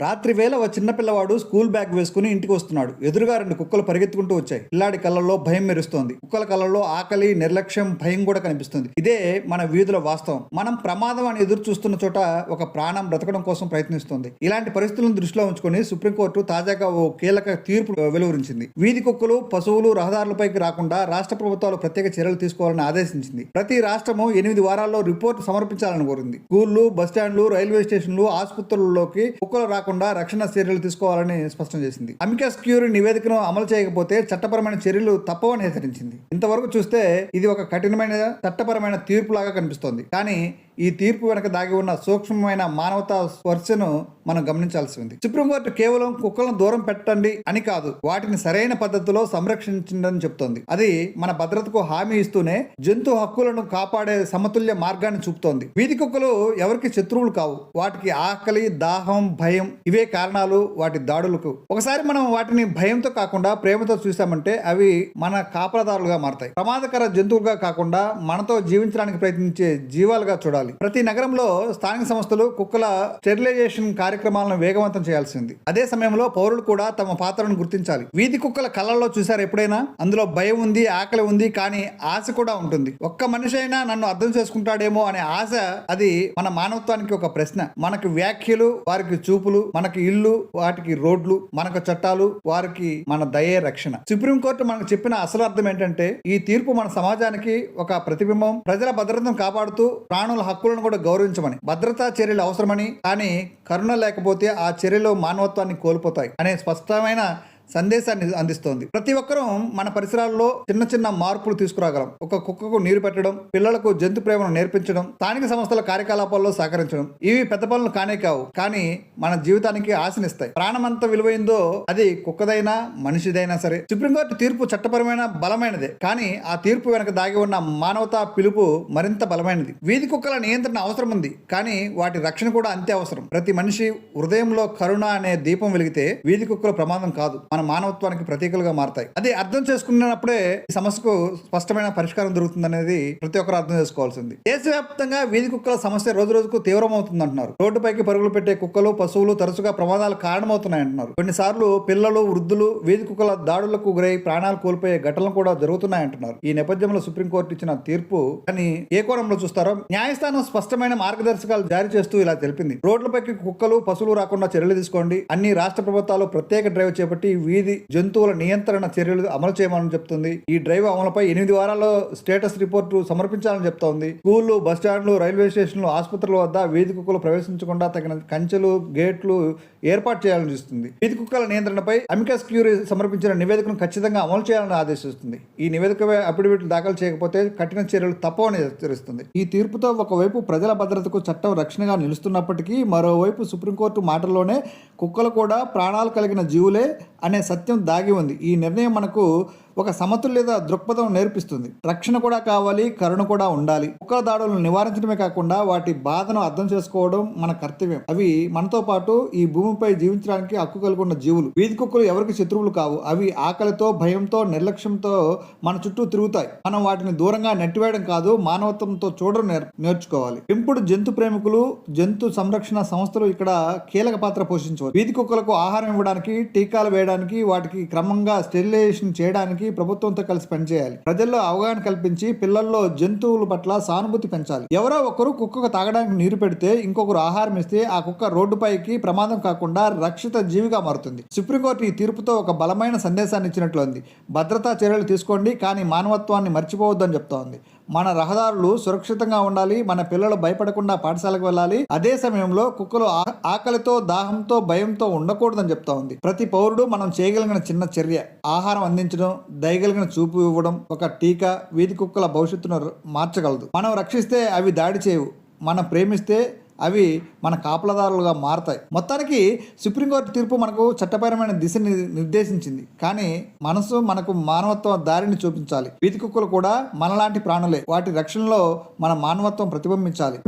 రాత్రి వేళ ఓ చిన్న పిల్లవాడు స్కూల్ బ్యాగ్ వేసుకుని ఇంటికి వస్తున్నాడు. ఎదురుగా రెండు కుక్కలు పరిగెత్తుకుంటూ వచ్చాయి. పిల్లాడి కళ్ళల్లో భయం మెరుస్తోంది. కుక్కల కళ్ళల్లో ఆకలి నిర్లక్ష్యం భయం కూడా కనిపిస్తుంది. ఇదే మన వీధుల వాస్తవం. మనం ప్రమాదం అని ఎదురు చూస్తున్న చోట ఒక ప్రాణం బ్రతకడం కోసం ప్రయత్నిస్తుంది. ఇలాంటి పరిస్థితులను దృష్టిలో ఉంచుకొని సుప్రీంకోర్టు తాజాగా ఓ కీలక తీర్పు వెలువరించింది. వీధి కుక్కలు పశువులు రహదారులపైకి రాకుండా రాష్ట్ర ప్రభుత్వాలు ప్రత్యేక చర్యలు తీసుకోవాలని ఆదేశించింది. ప్రతి రాష్ట్రము ఎనిమిది వారాల్లో రిపోర్ట్ సమర్పించాలని కోరింది. స్కూళ్ళు బస్టాండ్లు రైల్వే స్టేషన్లు ఆసుపత్రుల్లోకి కుక్కలు కాకుండా రక్షణ చర్యలు తీసుకోవాలని స్పష్టం చేసింది. అమికస్ క్యూరీ నివేదికను అమలు చేయకపోతే చట్టపరమైన చర్యలు తప్పవని హెచ్చరించింది. ఇంతవరకు చూస్తే ఇది ఒక కఠినమైన చట్టపరమైన తీర్పులాగా కనిపిస్తోంది. కానీ ఈ తీర్పు వెనక దాగి ఉన్న సూక్ష్మమైన మానవతా స్పర్శను మనం గమనించాల్సి ఉంది. సుప్రీంకోర్టు కేవలం కుక్కలను దూరం పెట్టండి అని కాదు వాటిని సరైన పద్ధతిలో సంరక్షించండి చెప్తోంది. అది మన భద్రతకు హామీ ఇస్తూనే జంతు హక్కులను కాపాడే సమతుల్య మార్గాన్ని చూపుతోంది. వీధి కుక్కలు ఎవరికి శత్రువులు కావు. వాటికి ఆకలి దాహం భయం ఇవే కారణాలు వాటి దాడులకు. ఒకసారి మనం వాటిని భయంతో కాకుండా ప్రేమతో చూసామంటే అవి మన కాపలదారులుగా మారతాయి. ప్రమాదకర జంతువులుగా కాకుండా మనతో జీవించడానికి ప్రయత్నించే జీవాలుగా చూడాలి. ప్రతి నగరంలో స్థానిక సంస్థలు కుక్కల స్టెరిలైజేషన్ కార్యక్రమాలను వేగవంతం చేయాల్సింది. అదే సమయంలో పౌరులు కూడా తమ పాత్రను గుర్తించాలి. వీధి కుక్కల కళ్ళల్లో చూసారు ఎప్పుడైనా? అందులో భయం ఉంది ఆకలి ఉంది కానీ ఆశ కూడా ఉంటుంది. ఒక్క మనిషి అయినా నన్ను అర్థం చేసుకుంటాడేమో అనే ఆశ అది మన మానవత్వానికి ఒక ప్రశ్న. మనకు వ్యాఖ్యలు వారికి చూపులు మనకి ఇల్లు వాటికి రోడ్లు మనకు చట్టాలు వారికి మన దయే రక్షణ. సుప్రీంకోర్టు మనకు చెప్పిన అసలు అర్థం ఏంటంటే ఈ తీర్పు మన సమాజానికి ఒక ప్రతిబింబం ప్రజల భద్రతను కాపాడుతూ ప్రాణుల హక్కులను కూడా గౌరవించమని. భద్రతా చర్యలు అవసరమని కానీ కరుణ లేకపోతే ఆ చర్యలు మానవత్వాన్ని కోల్పోతాయి అనే స్పష్టమైన సందేశాన్ని అందిస్తోంది. ప్రతి ఒక్కరూ మన పరిసరాల్లో చిన్న చిన్న మార్పులు తీసుకురాగలం. ఒక కుక్కకు నీరు పెట్టడం పిల్లలకు జంతు ప్రేమను నేర్పించడం స్థానిక సంస్థల కార్యకలాపాల్లో సహకరించడం ఇవి పెద్ద పనులు కానే కావు. కానీ మన జీవితానికి ఆశనిస్తాయి. ప్రాణం అంత విలువైందో అది కుక్కదైనా మనిషిదైనా సరే. సుప్రీంకోర్టు తీర్పు చట్టపరమైన బలమైనదే. కానీ ఆ తీర్పు వెనక దాగి ఉన్న మానవతా పిలుపు మరింత బలమైనది. వీధి కుక్కల నియంత్రణ అవసరం ఉంది కానీ వాటి రక్షణ కూడా అంతే అవసరం. ప్రతి మనిషి హృదయంలో కరుణ అనే దీపం వెలిగితే వీధి కుక్కల ప్రమాదం కాదు. మన మానవత్వానికి ప్రతీకలుగా మారతాయి. అది అర్థం చేసుకున్నప్పుడే ఈ సమస్యకు స్పష్టమైన పరిష్కారం దొరుకుతుందనేది ప్రతి ఒక్కరు అర్థం చేసుకోవాల్సింది. దేశవ్యాప్తంగా వీధి కుక్కల సమస్య రోజు రోజుకు తీవ్రమవుతుంది అంటున్నారు రోడ్డుపైకి పరుగులు పెట్టే కుక్కలు పశువులు తరచుగా ప్రమాదాలు కారణమవుతున్నాయి అంటున్నారు కొన్నిసార్లు పిల్లలు వృద్ధులు వీధి కుక్కల దాడులకు గురై ప్రాణాలు కోల్పోయే ఘటనలు కూడా జరుగుతున్నాయి అంటున్నారు ఈ నేపథ్యంలో సుప్రీంకోర్టు ఇచ్చిన తీర్పు అని ఏ కోణంలో చూస్తారో న్యాయస్థానం స్పష్టమైన మార్గదర్శకాలు జారీ చేస్తూ ఇలా తెలిపింది. రోడ్లపైకి కుక్కలు పశువులు రాకుండా చర్యలు తీసుకోండి. అన్ని రాష్ట్ర ప్రభుత్వాలు ప్రత్యేక డ్రైవ్ చేపట్టి వీధి జంతువుల నియంత్రణ చర్యలు అమలు చేయమని చెప్తుంది. ఈ డ్రైవ్ అమలుపై ఎనిమిది వారాల్లో స్టేటస్ రిపోర్టు సమర్పించాలని చెప్తోంది. స్కూళ్ళు బస్ స్టాండ్లు రైల్వే స్టేషన్లు ఆసుపత్రుల వద్ద వీధి కుక్కలు ప్రవేశించకుండా తగిన కంచెలు గేట్లు ఏర్పాటు చేయాలని చూస్తుంది. వీధి కుక్కల నియంత్రణపై అమికస్ క్యూరీ సమర్పించిన నివేదికను ఖచ్చితంగా అమలు చేయాలని ఆదేశిస్తుంది. ఈ నివేదిక అఫిడవిట్లు దాఖలు చేయకపోతే కఠిన చర్యలు తప్పవని హెచ్చరిస్తుంది. ఈ తీర్పుతో ఒకవైపు ప్రజల భద్రతకు చట్టం రక్షణగా నిలుస్తున్నప్పటికీ మరోవైపు సుప్రీంకోర్టు మాటల్లోనే కుక్కలు కూడా ప్రాణాలు కలిగిన జీవులే అనే సత్యం దాగి ఉంది. ఈ నిర్ణయం మనకు ఒక సమతుల్యత దృక్పథం నేర్పిస్తుంది. రక్షణ కూడా కావాలి కరుణ కూడా ఉండాలి. కుక్కల దాడులను నివారించడమే కాకుండా వాటి బాధను అర్థం చేసుకోవడం మన కర్తవ్యం. అవి మనతో పాటు ఈ భూమిపై జీవించడానికి హక్కు కలిగి ఉన్న జీవులు. వీధి కుక్కలు ఎవరికి శత్రువులు కావు. అవి ఆకలితో భయంతో నిర్లక్ష్యంతో మన చుట్టూ తిరుగుతాయి. మనం వాటిని దూరంగా నెట్టివేయడం కాదు మానవత్వంతో చూడడం నేర్ నేర్చుకోవాలి. పెంపుడు జంతు ప్రేమికులు జంతు సంరక్షణ సంస్థలు ఇక్కడ కీలక పాత్ర పోషించవచ్చు. వీధి కుక్కలకు ఆహారం ఇవ్వడానికి టీకాలు వేయడానికి వాటికి క్రమంగా స్టెరిలైజేషన్ చేయడానికి ప్రభుత్వంతో కలిసి పనిచేయాలి. ప్రజల్లో అవగాహన కల్పించి పిల్లల్లో జంతువుల పట్ల సానుభూతి పెంచాలి. ఎవరో ఒకరు కుక్కకు తాగడానికి నీరు పెడితే ఇంకొకరు ఆహారం ఇస్తే ఆ కుక్క రోడ్డుపైకి ప్రమాదం కాకుండా రక్షిత జీవిగా మారుతుంది. సుప్రీంకోర్టు ఈ తీర్పుతో ఒక బలమైన సందేశాన్ని ఇచ్చినట్లు ఉంది. భద్రతా చర్యలు తీసుకోండి కానీ మానవత్వాన్ని మర్చిపోవద్దని చెప్తా ఉంది మన రహదారులు సురక్షితంగా ఉండాలి మన పిల్లలు భయపడకుండా పాఠశాలకు వెళ్ళాలి. అదే సమయంలో కుక్కలు ఆ- ఆకలితో దాహంతో భయంతో ఉండకూడదని చెప్తా ఉంది ప్రతి పౌరుడు మనం చేయగలిగిన చిన్న చర్య ఆహారం అందించడం దయగలిగిన చూపు ఇవ్వడం ఒక టీకా వీధి కుక్కల భవిష్యత్తును మార్చగలదు. మనం రక్షిస్తే అవి దాడి చేయవు మనం ప్రేమిస్తే అవి మన కాపలదారులుగా మారతాయి. మొత్తానికి సుప్రీంకోర్టు తీర్పు మనకు చట్టపరమైన దిశని నిర్దేశించింది. కానీ మనసు మనకు మానవత్వం దారిని చూపించాలి. వీధి కుక్కలు కూడా మనలాంటి ప్రాణులే. వాటి రక్షణలో మన మానవత్వం ప్రతిబింబించాలి.